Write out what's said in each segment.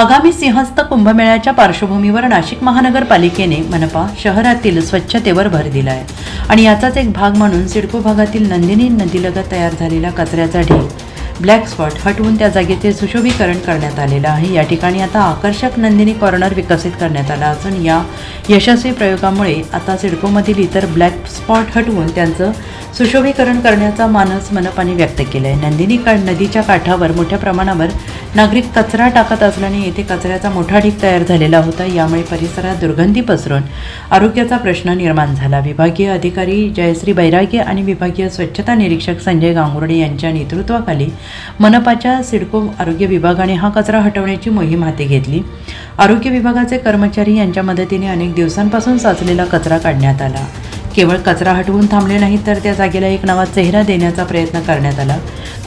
आगामी सिंहस्थ कुंभमेळ्याच्या पार्श्वभूमीवर नाशिक महानगरपालिकेने मनपा शहरातील स्वच्छतेवर भर दिला आहे आणि याचाच एक भाग म्हणून सिडको भागातील नंदिनी नदीलगत तयार झालेला कचऱ्याचा ढीग ब्लॅक स्पॉट हटवून त्या जागेचे सुशोभीकरण करण्यात आलेलं आहे. या ठिकाणी आता आकर्षक नंदिनी कॉर्नर विकसित करण्यात आला असून या यशस्वी प्रयोगामुळे आता सिडकोमधील इतर ब्लॅक स्पॉट हटवून त्यांचं सुशोभीकरण करण्याचा मानस मनपाने व्यक्त केला आहे नंदिनी का नदीच्या काठावर मोठ्या प्रमाणावर नागरिक कचरा टाकत असल्याने येथे कचऱ्याचा मोठा ढीग तयार झालेला होता. यामुळे परिसरात दुर्गंधी पसरून आरोग्याचा प्रश्न निर्माण झाला. विभागीय अधिकारी जयश्री बैरागी आणि विभागीय स्वच्छता निरीक्षक संजय गांगुर्डे यांच्या नेतृत्वाखाली मनपाच्या सिडको आरोग्य विभागाने हा कचरा हटवण्याची मोहीम हाती घेतली. आरोग्य विभागाचे कर्मचारी यांच्या मदतीने अनेक दिवसांपासून साचलेला कचरा काढण्यात आला. केवळ कचरा हटवून थांबले नाही तर त्या जागेला एक नवा चेहरा देण्याचा प्रयत्न करण्यात आला.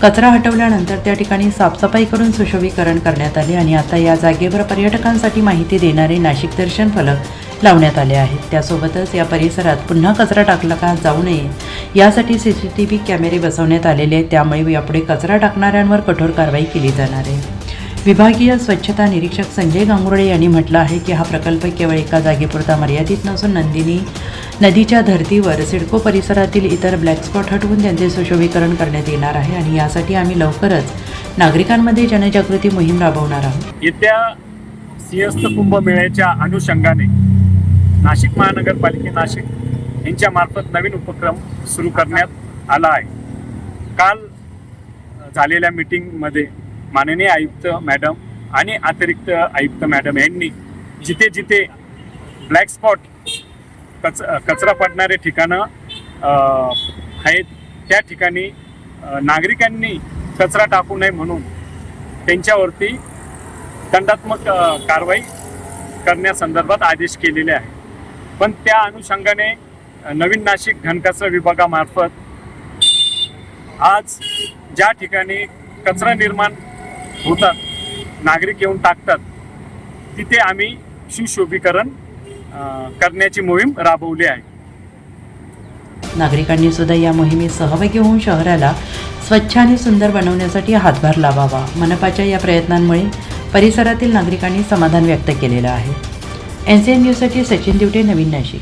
कचरा हटवल्यानंतर त्या ठिकाणी साफसफाई करून सुशोभीकरण करण्यात आले आणि आता या जागेवर पर्यटकांसाठी माहिती देणारे नाशिक दर्शन फलक लावण्यात आले आहेत. त्यासोबतच या परिसरात पुन्हा कचरा टाकला का जाऊ नये यासाठी सी सी टी व्ही कॅमेरे बसवण्यात आलेले आहेत. त्यामुळे यापुढे कचरा टाकणाऱ्यांवर कठोर कारवाई केली जाणार आहे. विभागीय स्वच्छता निरीक्षक संजय गांगुर्डे यांनी म्हटलं आहे की हा प्रकल्प केवळ एका जागेपुरता मर्यादित नसून नंदिनी नदीच्या धर्तीवर सिडको परिसरातील इतर ब्लॅक स्पॉट हटवून त्यांचे सुशोभीकरण करण्यात येणार आहे आणि यासाठी आम्ही लवकरच नागरिकांमध्ये जनजागृती मोहीम राबवणार आहोत. येत्या सिंहस्थ कुंभमेळ्याच्या अनुषंगाने नाशिक महानगरपालिके नाशिक यांच्या मार्फत नवीन उपक्रम सुरू करण्यात आला आहे. काल झालेल्या मीटिंगमध्ये माननीय आयुक्त मॅडम आणि अतिरिक्त आयुक्त मॅडम यांनी जिथे जिथे ब्लॅक स्पॉट कच कचरा पडणारे ठिकाणं आहेत. त्या ठिकाणी नागरिकांनी कचरा टाकू नये म्हणून त्यांच्यावरती दंडात्मक कारवाई करण्यासंदर्भात आदेश केलेले आहे पण त्या अनुषंगाने नवीन नाशिक घनकचरा विभागामार्फत आज ज्या ठिकाणी कचरा निर्माण होतात नागरिक येऊन टाकतात तिथे आम्ही सुशोभीकरण करण्याची मोहीम राबवली आहे. नागरिकांनी सुद्धा या मोहिमेत सहभागी होऊन शहराला स्वच्छ आणि सुंदर बनवण्यासाठी हातभार लावावा मनपाच्या या प्रयत्नांमुळे परिसरातील नागरिकांनी समाधान व्यक्त केलेलं आहे. एन सी एन न्यूजसाठी सचिन दिवटे नवीन नाशिक.